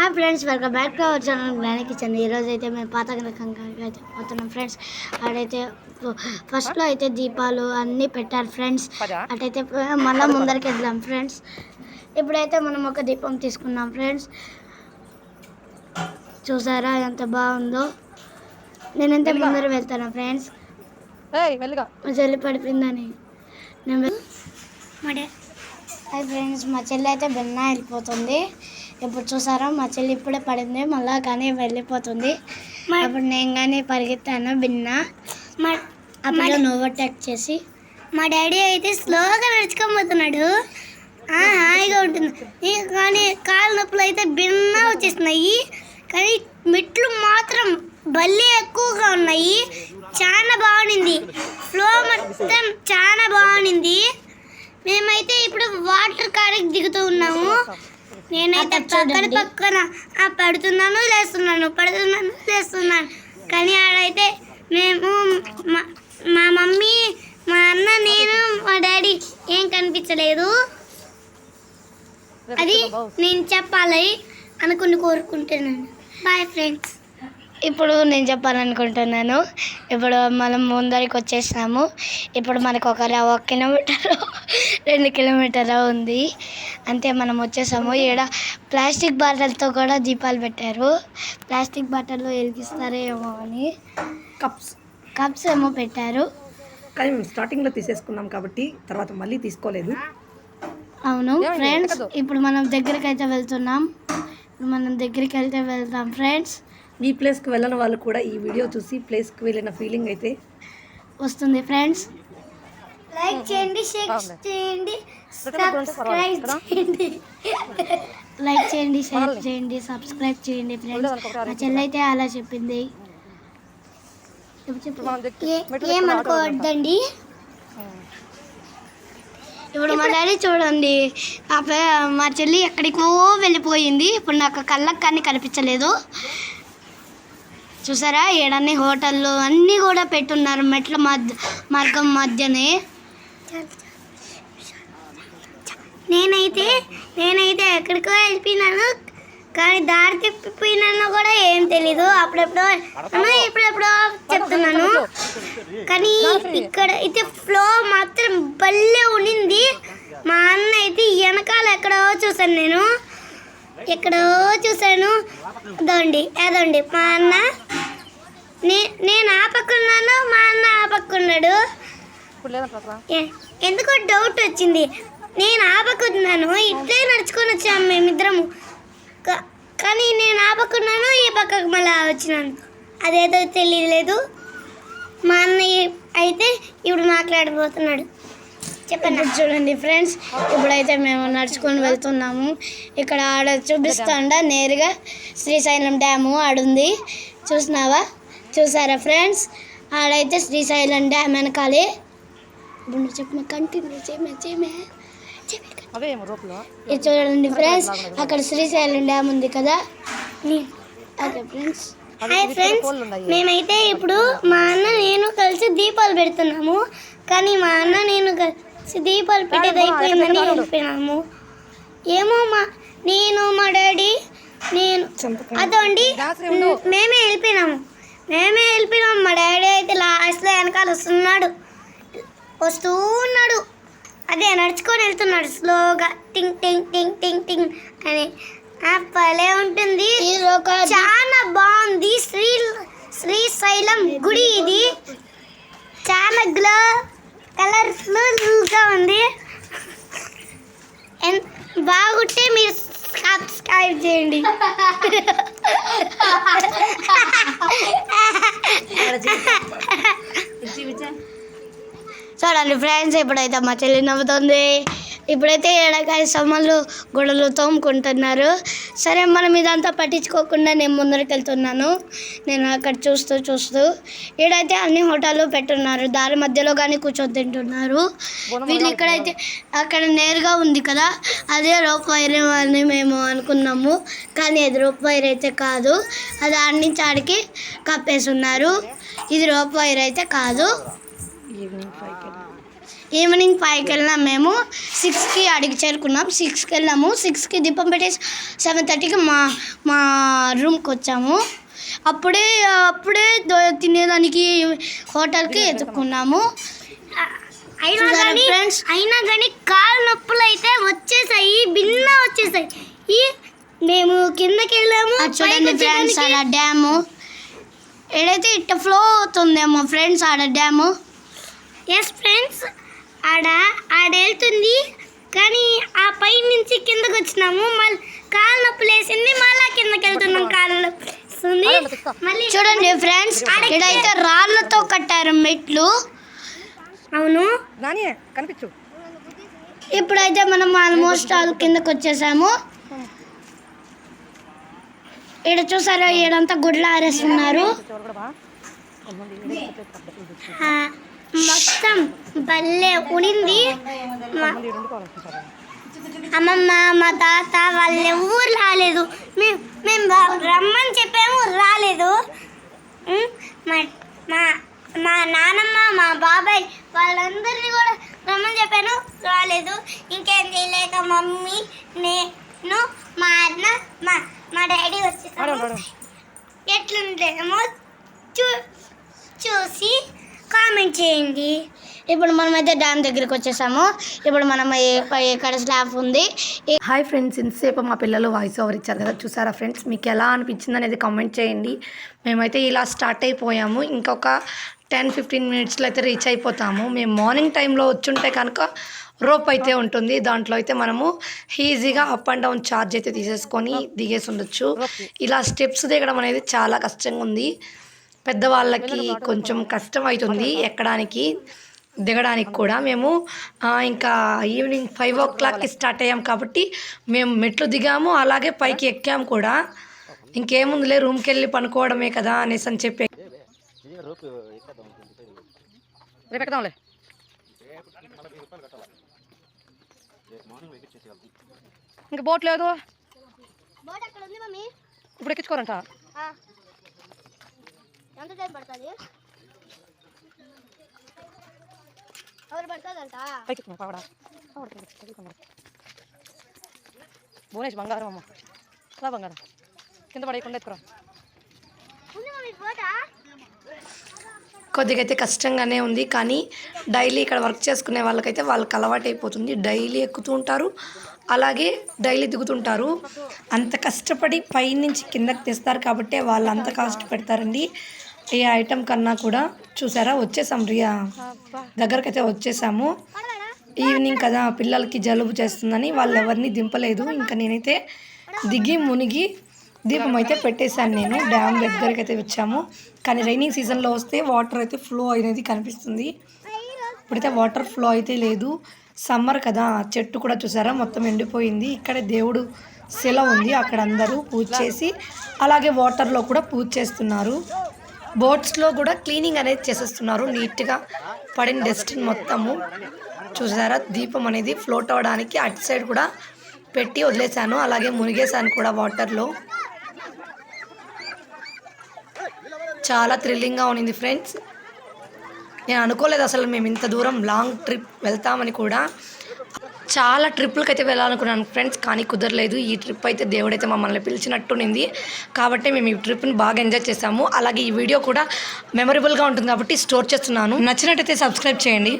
Hi friends welcome back to our channel Gnani kitchen ఈరోజు అయితే మేము పాత రకంగా అయితే పోతున్నాం ఫ్రెండ్స్ అడైతే ఫస్ట్లో అయితే దీపాలు అన్నీ పెట్టారు ఫ్రెండ్స్ అటైతే మళ్ళీ ముందరికి వెళ్దాం ఫ్రెండ్స్ ఇప్పుడైతే మనం ఒక దీపం తీసుకున్నాం ఫ్రెండ్స్ చూసారా ఎంత బాగుందో? నేనైతే ముందర వెళ్తాను ఫ్రెండ్స్ ఏయ్ వెళ్ళగా మా చెల్లి పడిపోయిందని. నేను హాయ్ ఫ్రెండ్స్ మా చెల్లి అయితే బెన్న వెళ్ళిపోతుంది. ఇప్పుడు చూసారా మా చెల్లి ఇప్పుడే పడింది మళ్ళా కానీ వెళ్ళిపోతుంది. అప్పుడు నేను కానీ పరిగెత్తాను బిన్న మా అప్పుడు ఓవర్టేక్ చేసి. మా డాడీ అయితే స్లోగా నడుచుకోబోతున్నాడు. హాయిగా ఉంటుంది. కానీ కాళ్ళ నొప్పులు అయితే భిన్న వచ్చేస్తున్నాయి. కానీ మెట్లు మాత్రం భలే ఎక్కువగా ఉన్నాయి. చాలా బాగుంది ఫ్లో మొత్తం చాలా బాగుంది మేమైతే ఇప్పుడు వాటర్ కాడకి దిగుతూ ఉన్నాము. నేనైతే పక్కన పక్కన ఆ పడుతున్నాను లేస్తున్నాను పడుతున్నాను లేస్తున్నాను. కానీ ఆడైతే మేము మా మా మమ్మీ మా అన్న నేను మా డాడీ ఏం కనిపించలేదు. అది నేను చెప్పాలి అనుకుని కోరుకుంటున్నాను. బాయ్ ఫ్రెండ్స్ ఇప్పుడు నేను చెప్పాలనుకుంటున్నాను. ఇప్పుడు మనం ముందరికి వచ్చేసాము ఇప్పుడు మనకు ఒక ఒక కిలోమీటర్ రెండు కిలోమీటర్ల ఉంది. అంతే మనం వచ్చేసాము. ఈడ ప్లాస్టిక్ బాటిల్తో కూడా దీపాలు పెట్టారు. ప్లాస్టిక్ బాటిల్లో వెలిగిస్తారేమో అని. కప్స్. కప్స్ ఏమో పెట్టారు. కానీ మేము స్టార్టింగ్లో తీసేసుకున్నాం కాబట్టి తర్వాత మళ్ళీ తీసుకోలేదు. అవును. ఫ్రెండ్స్ ఇప్పుడు మనం దగ్గరికి అయితే వెళ్తున్నాం. ఇప్పుడు మనం దగ్గరికి వెళ్తే వెళ్తాం ఫ్రెండ్స్ ఈ ప్లేస్కి వెళ్ళని వాళ్ళు కూడా ఈ వీడియో చూసి ప్లేస్కి వెళ్ళిన ఫీలింగ్ అయితే వస్తుంది ఫ్రెండ్స్ లైక్ చేయండి షేర్ చేయండి సబ్స్క్రైబ్ చేయండి. లైక్ చేయండి షేర్ చేయండి సబ్స్క్రైబ్ చేయండి ఫ్రెండ్స్ మా చెల్లి అయితే అలా చెప్పింది. ఏమనుకోవద్దండి? ఇప్పుడు మా డాడీ చూడండి. మా చెల్లి ఎక్కడికో వెళ్ళిపోయింది. ఇప్పుడు నాకు కళ్ళకు కానీ కనిపించలేదు. చూసారా? ఏడన్ని హోటళ్ళు అన్నీ కూడా పెట్టున్నారు మెట్ల మధ్య మార్గం మధ్యనే. నేనైతే నేనైతే ఎక్కడికో వెళ్ళిపోయినాను కానీ దారి తిప్పిపోయినాను కూడా ఏం తెలీదు. అప్పుడెప్పుడో ఎప్పుడెప్పుడో చెప్తున్నాను. కానీ ఇక్కడ అయితే ఫ్లో మాత్రం భలే ఉండింది. మా అన్న అయితే వెనకాల ఎక్కడో చూసాను నేను. ఎక్కడో చూసాను అదండి అదండి. మా అన్న నే నేను ఆ మా అన్న ఆ ఎందుకో డౌట్ వచ్చింది. నేను ఆ పక్క ఇట్లే నడుచుకొని వచ్చాము మేమిద్దరము కా- కానీ నేను ఆ ఈ పక్కకు మళ్ళీ వచ్చినాను. అదేదో తెలియలేదు మా అన్నయ్య అయితే ఇప్పుడు మాట్లాడబోతున్నాడు. చెప్పండి చూడండి ఫ్రెండ్స్ ఇప్పుడైతే మేము నడుచుకొని వెళ్తున్నాము. ఇక్కడ ఆడ చూపిస్తాండ నేరుగా శ్రీశైలం డ్యాము ఆడుంది. చూసినావా? చూసారా ఫ్రెండ్స్? ఆడైతే శ్రీశైలం డ్యామ్ వెనకాలే. ఇప్పుడు నువ్వు చెప్పిన? కంటిన్యూ చేయమే చేయమే. ఇది చూడండి ఫ్రెండ్స్ అక్కడ శ్రీశైలం డ్యామ్ ఉంది కదా. Okay friends. హాయ్ ఫ్రెండ్స్ మేమైతే ఇప్పుడు మా అన్న నేను కలిసి దీపాలు పెడుతున్నాము. కానీ మా అన్న నేను కలిసి దీపాలు పెట్టేది అయిపోయిందని వెళ్ళిపోయినాము ఏమో మా నేను మా డాడీ నేను అదండి మేమే వెళ్ళిపోయినాము. మేమే వెళ్ళిపోయినాము. మా డాడీ అయితే లాస్ట్లో వెనకాల వస్తున్నాడు. వస్తూ ఉన్నాడు. అదే నడుచుకొని వెళ్తున్నాడు స్లోగా టింగ్ టింగ్ టింగ్ టింగ్ టింగ్ అని. ఆ భలే ఉంటుంది. చాలా బాగుంది. శ్రీ శ్రీశైలం గుడి ఇది. చాలా గ్లో కలర్ఫుల్గా ఉంది. ఎన్- బాగుంటే మీరు సబ్స్క్రైబ్ చేయండి. చూడండి ఫ్రెండ్స్ ఇప్పుడైతే మా చెల్లి నవ్వుతుంది. ఇప్పుడైతే ఏడకాయ సమ్మలు గొడవలు తోముకుంటున్నారు. సరే మనం ఇదంతా పట్టించుకోకుండా నేను ముందరికి వెళ్తున్నాను. నేను అక్కడ చూస్తూ చూస్తూ. ఈడైతే అన్ని హోటళ్ళు పెట్టున్నారు. దారి మధ్యలో కానీ కూర్చొని తింటున్నారు. వీళ్ళు ఇక్కడైతే అక్కడ నేరుగా ఉంది కదా అదే రోప్ వైర్ అని మేము అనుకున్నాము. కానీ అది రోప్ వైర్ అయితే కాదు. అది ఆడి నుంచి ఆడికి కప్పేసి ఉన్నారు ఇది రోప్ వైర్ అయితే కాదు. ఈవినింగ్ ఫైవ్కి ఈవినింగ్ ఫైవ్కి వెళ్ళినాం మేము సిక్స్కి అడిగి చేరుకున్నాం. సిక్స్కి వెళ్ళాము సిక్స్కి దీపం పెట్టేసి సెవెన్ థర్టీకి మా మా రూమ్కి వచ్చాము. అప్పుడే అప్పుడే తినేదానికి హోటల్కి ఎత్తుకున్నాము. అయినా కానీ? అయినా కానీ కాలు నొప్పులు అయితే వచ్చేసాయి. భిన్న వచ్చేసాయి. ఈ మేము కిందకి వెళ్ళాము చూడండి ఫ్రెండ్స్ ఆడ డ్యాము. ఏడైతే ఇట్ట ఫ్లో అవుతుందేమో ఫ్రెండ్స్ ఆడ డ్యాము. ఎస్ ఫ్రెండ్స్ ఆడ ఆడ వెళ్తుంది. కానీ ఆ పై నుంచి కిందకి వచ్చినాము. మళ్ళీ కాలు నొప్పులు వేసింది. మళ్ళా కిందకి వెళ్తున్నాం కాలు నొప్పి మళ్ళీ చూడండి ఫ్రెండ్స్ ఇక్కడైతే రాళ్ళతో కట్టారు మెట్లు. అవును. నాని కనిపించు. ఇప్పుడైతే మనం ఆల్మోస్ట్ ఆల్ కిందకి వచ్చేసాము. ఇక్కడ చూసారా ఈడంతా గుడ్లు ఆరేస్తున్నారు. ఆ, మొత్తం భలే ఉనింది. మా- అమ్మమ్మ మా తాత వాళ్ళు ఎవరు రాలేదు. మేము మేము రమ్మని చెప్పాము రాలేదు? మా మా మా నానమ్మ మా బాబాయ్ వాళ్ళందరినీ కూడా రమ్మని చెప్పాను రాలేదు. ఇంకేం చేయలేక మమ్మీ నేను మా అన్న మా మా డాడీ వచ్చేసాము ఎట్లుందేమో చూ చూసి కామెంట్ చేయండి. ఇప్పుడు మనమైతే డ్యామ్ దగ్గరికి వచ్చేసాము. ఇప్పుడు మనం ఇక్కడ స్లాబ్ ఉంది? హాయ్ ఫ్రెండ్స్ ఇంతసేపు మా పిల్లలు వాయిస్ ఓవర్ ఇచ్చారు కదా చూసారా ఫ్రెండ్స్ మీకు ఎలా అనిపించింది అనేది కామెంట్ చేయండి. మేమైతే ఇలా స్టార్ట్ అయిపోయాము. ఇంకొక టెన్ ఫిఫ్టీన్ మినిట్స్లో అయితే రీచ్ అయిపోతాము. మేము మార్నింగ్ టైంలో వచ్చుంటే కనుక రోప్ అయితే ఉంటుంది. దాంట్లో అయితే మనము ఈజీగా అప్ అండ్ డౌన్ ఛార్జ్ అయితే తీసేసుకొని దిగేసి ఉండొచ్చు. ఇలా స్టెప్స్ దిగడం అనేది చాలా కష్టంగా ఉంది. పెద్దవాళ్ళకి కొంచెం కష్టం అవుతుంది ఎక్కడానికి దిగడానికి కూడా. మేము ఇంకా ఈవినింగ్ ఫైవ్ ఓ క్లాక్కి స్టార్ట్ అయ్యాం కాబట్టి మేము మెట్లు దిగాము అలాగే పైకి ఎక్కాము కూడా. ఇంకేముందిలే రూమ్కి వెళ్ళి పనుకోవడమే కదా అనేసి అని చెప్పి. ఇంకా బోట్ లేదు. బోట్ అక్కడ ఉంది మమ్మీ? ఇప్పుడు ఎక్కించుకోరంట. ఎంత టైం పడుతుంది? ఎవరు పడుతుందంట పైకి పావడా భువనేష్ బంగారం అమ్మ. రా బంగారం. కింద పడేయకుండా ఎత్తుకురా. కొద్దిగా అయితే కష్టంగానే ఉంది కానీ డైలీ ఇక్కడ వర్క్ చేసుకునే వాళ్ళకైతే వాళ్ళకి అలవాటు అయిపోతుంది. డైలీ ఎక్కుతూ ఉంటారు అలాగే డైలీ దిగుతుంటారు. అంత కష్టపడి పైనుంచి కిందకి తెస్తారు కాబట్టి వాళ్ళు అంత కాస్ట్ పెడతారండి. ఏ ఐటెం కన్నా కూడా చూసారా? వచ్చేసాం రియా. దగ్గరకైతే వచ్చేసాము. ఈవినింగ్ కదా పిల్లలకి జలుబు చేస్తుందని వాళ్ళు ఎవరిని దింపలేదు. ఇంకా నేనైతే దిగి మునిగి దీపం అయితే పెట్టేశాను నేను డ్యామ్ దగ్గరికి అయితే వచ్చాము. కానీ రైనింగ్ సీజన్లో వస్తే వాటర్ అయితే ఫ్లో అనేది కనిపిస్తుంది. ఇప్పుడైతే వాటర్ ఫ్లో అయితే లేదు. సమ్మర్ కదా చెట్టు కూడా చూసారా? మొత్తం ఎండిపోయింది. ఇక్కడ దేవుడు శిల ఉంది అక్కడ అందరూ పూజ చేసి అలాగే వాటర్లో కూడా పూజ చేస్తున్నారు. బోట్స్లో కూడా క్లీనింగ్ అనేది చేసేస్తున్నారు. నీట్గా పడిన డస్ట్ మొత్తము చూసారా? దీపం అనేది ఫ్లోట్ అవ్వడానికి అటు సైడ్ కూడా పెట్టి వదిలేశాను. అలాగే మునిగేశాను కూడా వాటర్లో చాలా థ్రిల్లింగ్గా ఉన్నింది ఫ్రెండ్స్ నేను అనుకోలేదు అసలు మేము ఇంత దూరం లాంగ్ ట్రిప్ వెళ్తామని కూడా. చాలా ట్రిప్పులకి అయితే వెళ్ళాలనుకున్నాను. ఫ్రెండ్స్ కానీ కుదరలేదు. ఈ ట్రిప్ అయితే దేవుడైతే మమ్మల్ని పిలిచినట్టునింది కాబట్టి మేము ఈ ట్రిప్ని బాగా ఎంజాయ్ చేసాము అలాగే ఈ వీడియో కూడా మెమరబుల్గా ఉంటుంది కాబట్టి స్టోర్ చేస్తున్నాను. నచ్చినట్టయితే సబ్స్క్రైబ్ చేయండి.